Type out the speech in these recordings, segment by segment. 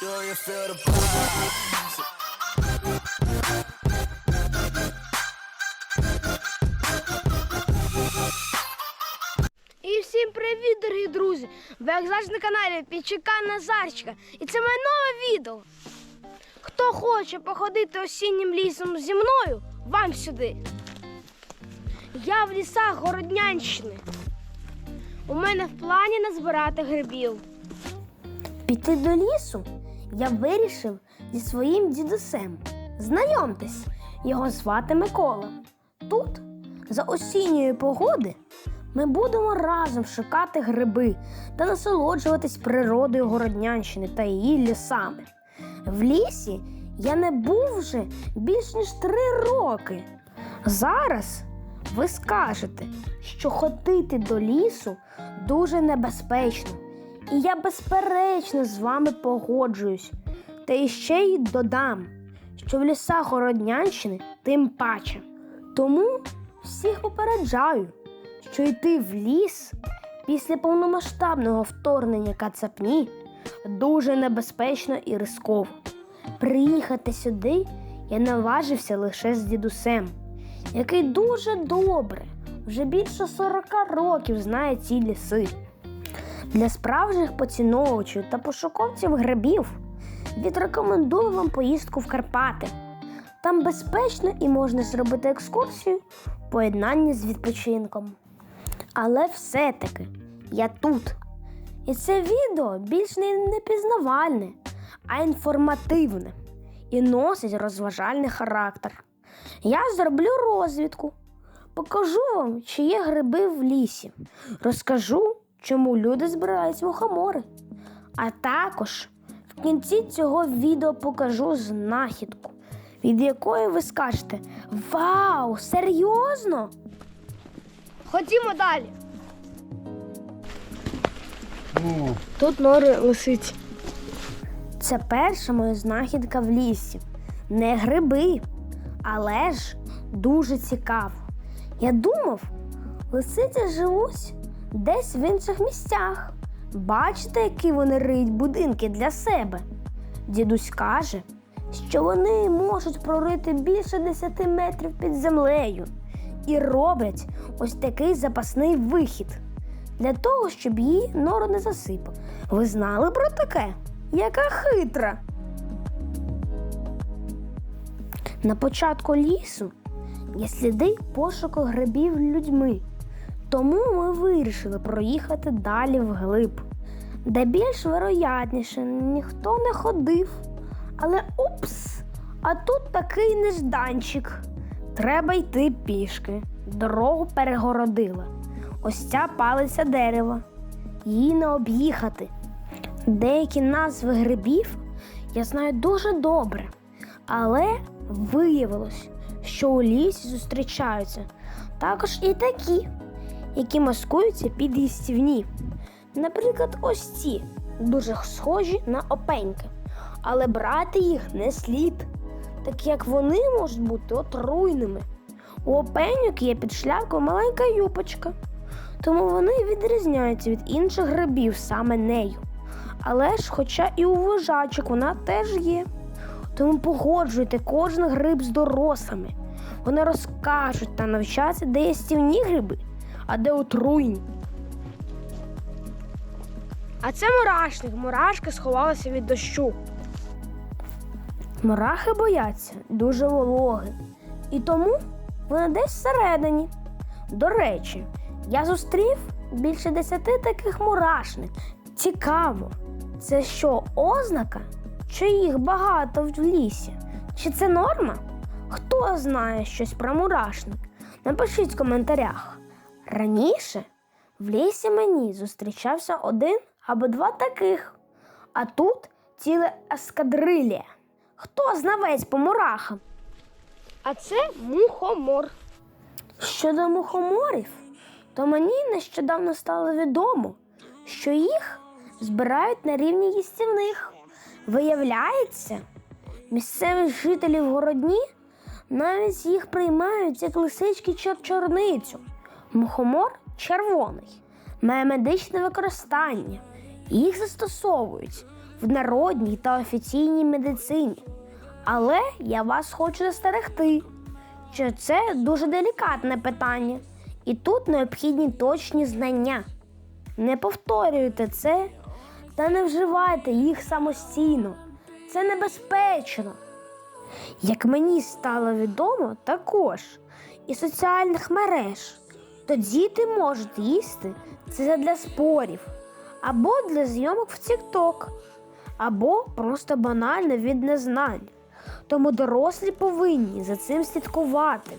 Do you feel the vibes? І всім привіт, дорогі друзі! Ви як завжди на каналі Пічика Назарчика. І це моє нове відео. Хто хоче походити осіннім лісом зі мною, вам сюди. Я в лісах Городнянщини. У мене в плані назбирати грибів. Піти до лісу я вирішив зі своїм дідусем. Знайомтесь, його звати Микола. Тут, за осінньої погоди, ми будемо разом шукати гриби та насолоджуватись природою Городнянщини та її лісами. В лісі я не був вже більш ніж три роки. Зараз ви скажете, що ходити до лісу дуже небезпечно. І я безперечно з вами погоджуюсь. Та іще й додам, що в лісах Городнянщини тим паче. Тому всіх попереджаю, що йти в ліс після повномасштабного вторгнення кацапні дуже небезпечно і рисково. Приїхати сюди я наважився лише з дідусем, який дуже добре, вже більше 40 років знає ці ліси. Для справжніх поціновувачів та пошуковців грибів відрекомендую вам поїздку в Карпати. Там безпечно і можна зробити екскурсію в поєднанні з відпочинком. Але все-таки я тут. І це відео більш не не пізнавальне, а інформативне і носить розважальний характер. Я зроблю розвідку, покажу вам, чи є гриби в лісі, розкажу, чому люди збирають мухомори. А також в кінці цього відео покажу знахідку, від якої ви скажете Вау, серйозно? Ходімо далі. Тут нори лисиці. Це перша моя знахідка в лісі. Не гриби, але ж дуже цікаво. Я думав, лисиці живуть десь в інших місцях. Бачите, які вони риють будинки для себе. Дідусь каже, що вони можуть прорити більше 10 метрів під землею і роблять ось такий запасний вихід для того, щоб її нору не засипав. Ви знали про таке? Яка хитра. На початку лісу є сліди пошуку грибів людьми. Тому ми вирішили проїхати далі вглиб, де більш вероятніше ніхто не ходив. Але упс! А тут такий нежданчик. Треба йти пішки. Дорогу перегородила. Ось ця палиця дерева. Її не об'їхати. Деякі назви грибів я знаю дуже добре, але виявилось, що у лісі зустрічаються також і такі, які маскуються під їстівні. Наприклад, ось ці дуже схожі на опеньки, але брати їх не слід, так як вони можуть бути отруйними. У опеньок є під шляпкою маленька юпочка, тому вони відрізняються від інших грибів саме нею. Але ж, хоча і у вожачок вона теж є. Тому погоджуйте кожен гриб з дорослими. Вони розкажуть та навчаться, де є стівні гриби, а де отруйні. А це мурашник. Мурашка сховалася від дощу. Мурахи бояться дуже вологи. І тому вони десь всередині. До речі, я зустрів більше десяти таких мурашник. Цікаво, це що, ознака? Чи їх багато в лісі? Чи це норма? Хто знає щось про мурашник? Напишіть в коментарях. Раніше в лісі мені зустрічався один або два таких, а тут ціле ескадрилія. Хто знавець по мурахам? А це мухомор. Щодо мухоморів, то мені нещодавно стало відомо, що їх збирають на рівні їстівних. Виявляється, місцеві жителі в городні навіть їх приймають як лисички чи чорницю. Мухомор червоний, має медичне використання. Їх застосовують в народній та офіційній медицині. Але я вас хочу застерегти, що це дуже делікатне питання, і тут необхідні точні знання. Не повторюйте це та не вживайте їх самостійно. Це небезпечно. Як мені стало відомо, також із соціальних мереж, то діти можуть їсти це для спорів, або для зйомок в TikTok, або просто банально від незнань. Тому дорослі повинні за цим слідкувати.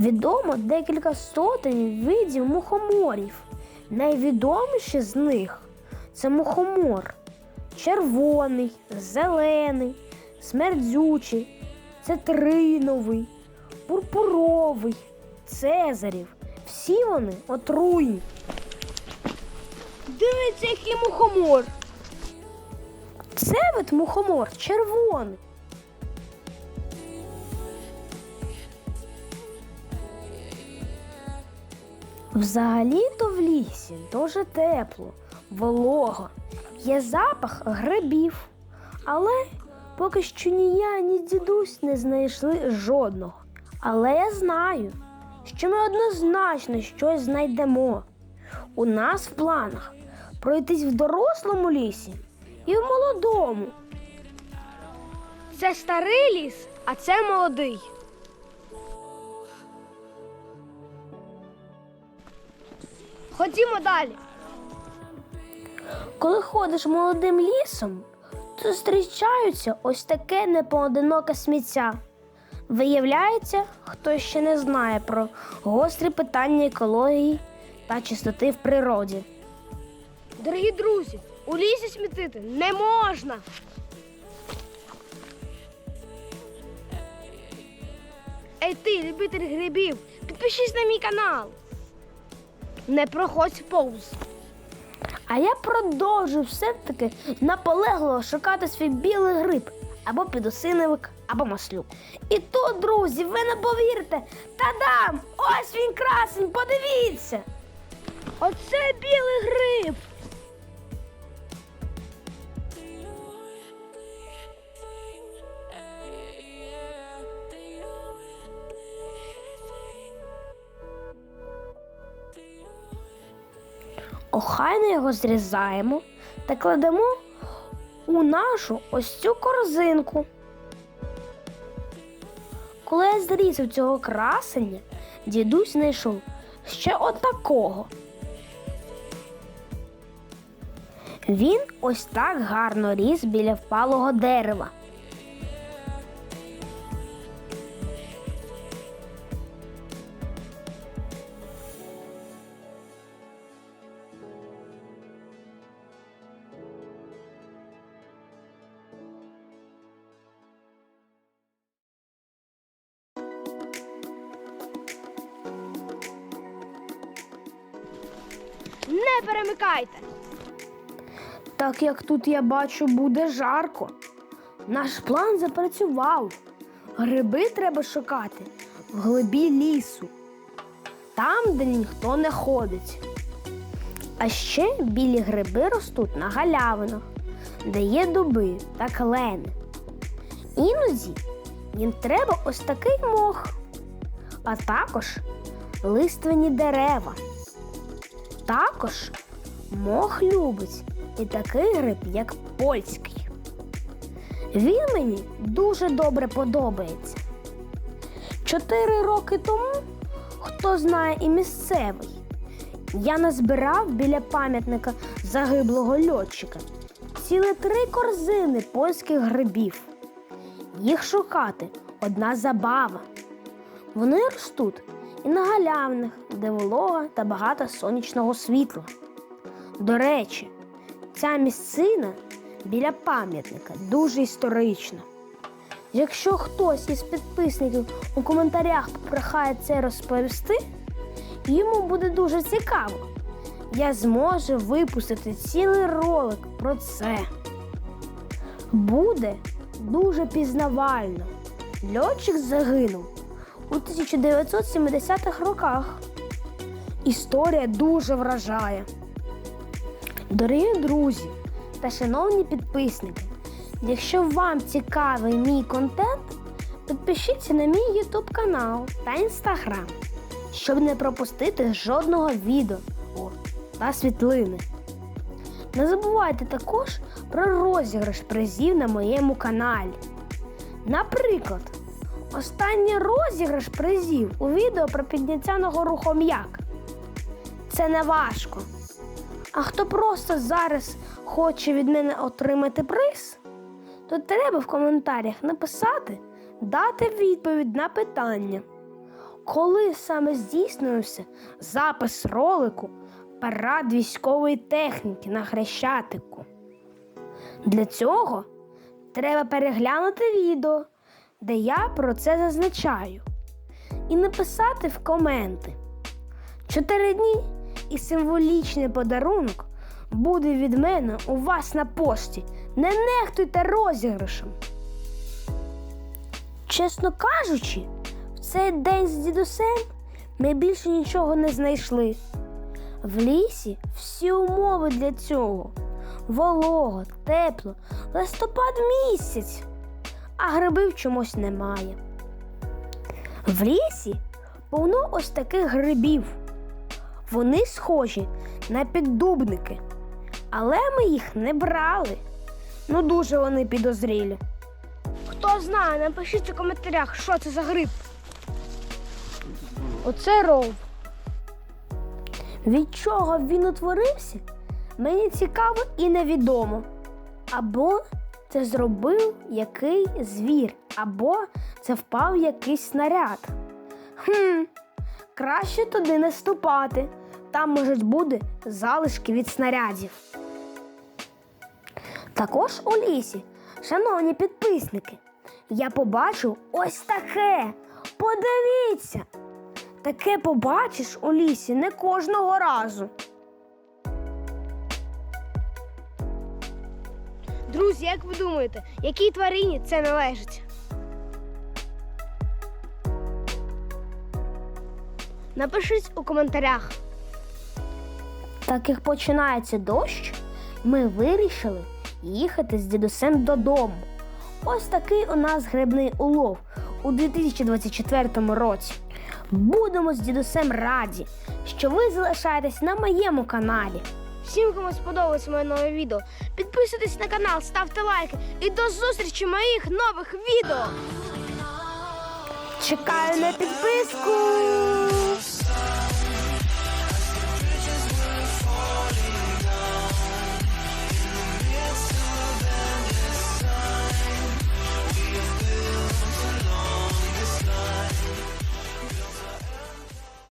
Відомо декілька сотень видів мухоморів. Найвідоміші з них це мухомор червоний, зелений, смердзючий, цитриновий, пурпуровий, цезарів. Всі вони отруйні. Дивіться, який мухомор. Це от мухомор червоний. Взагалі-то в лісі дуже тепло, волого, є запах грибів. Але поки що ні я, ні дідусь не знайшли жодного. Але я знаю, що ми однозначно щось знайдемо. У нас в планах пройтись в дорослому лісі і в молодому. Це старий ліс, а це молодий. Ходімо далі. Коли ходиш молодим лісом, то зустрічаються ось таке непоодиноке сміття. Виявляється, хто ще не знає про гострі питання екології та чистоти в природі. Дорогі друзі, у лісі смітити не можна. Ей ти, любитель грибів, підпишись на мій канал. Не проходь повз. А я продовжу все-таки наполегливо шукати свій білий гриб або підосиновик, або маслюк. І тут, друзі, ви не повірите, та-дам! Ось він красень, подивіться! Оце білий гриб. Охайно його зрізаємо та кладемо у нашу ось цю корзинку. Коли я зрізав цього красення, дідусь знайшов ще отакого. Він ось так гарно ріс біля впалого дерева. Перемикайте. Так як тут я бачу, буде жарко. Наш план запрацював. Гриби треба шукати в глибі лісу, там, де ніхто не ходить. А ще білі гриби ростуть на галявинах, де є дуби та клени. Іноді їм треба ось такий мох, а також лиственні дерева. Також мох любить і такий гриб, як польський. Він мені дуже добре подобається. Чотири роки тому, хто знає і місцевий, я назбирав біля пам'ятника загиблого льотчика ціле три корзини польських грибів. Їх шукати одна забава. Вони ростуть і на галявинах, де волога та багато сонячного світла. До речі, ця місцина біля пам'ятника дуже історична. Якщо хтось із підписників у коментарях попрохає це розповісти, йому буде дуже цікаво. Я зможу випустити цілий ролик про це. Буде дуже пізнавально. Льотчик загинув у 1970-х роках. Історія дуже вражає. Дорогі друзі, та шановні підписники, якщо вам цікавий мій контент, підпишіться на мій YouTube канал та Instagram, щоб не пропустити жодного відео та світлини. Не забувайте також про розіграш призів на моєму каналі. Наприклад, останній розіграш призів у відео про підняття на хом'як. Це не важко. А хто просто зараз хоче від мене отримати приз, то треба в коментарях написати, дати відповідь на питання, коли саме здійснювався запис ролику парад військової техніки на Хрещатику. Для цього треба переглянути відео, де я про це зазначаю, і написати в коменти. Чотири дні і символічний подарунок буде від мене у вас на пошті. Не нехтуйте розіграшем. Чесно кажучи, в цей день з дідусем ми більше нічого не знайшли. В лісі всі умови для цього. Волого, тепло, листопад місяць, а грибів чомусь немає. В лісі повно ось таких грибів. Вони схожі на піддубники, але ми їх не брали. Ну дуже вони підозрілі. Хто знає, напишіть у коментарях, що це за гриб. Оце ров. Від чого він утворився, мені цікаво і невідомо. Або це зробив який звір, або це впав якийсь снаряд. Хм, краще туди не ступати. Там можуть бути залишки від снарядів. Також у лісі, шановні підписники, я побачив ось таке. Подивіться! Таке побачиш у лісі не кожного разу. Друзі, як ви думаєте, якій тварині це належить? Напишіть у коментарях. Так як починається дощ, ми вирішили їхати з дідусем додому. Ось такий у нас грибний улов у 2024 році. Будемо з дідусем раді, що ви залишаєтесь на моєму каналі. Всім, кому сподобалось моє нове відео, підписуйтесь на канал, ставте лайки і до зустрічі моїх нових відео. Чекаю на підписку.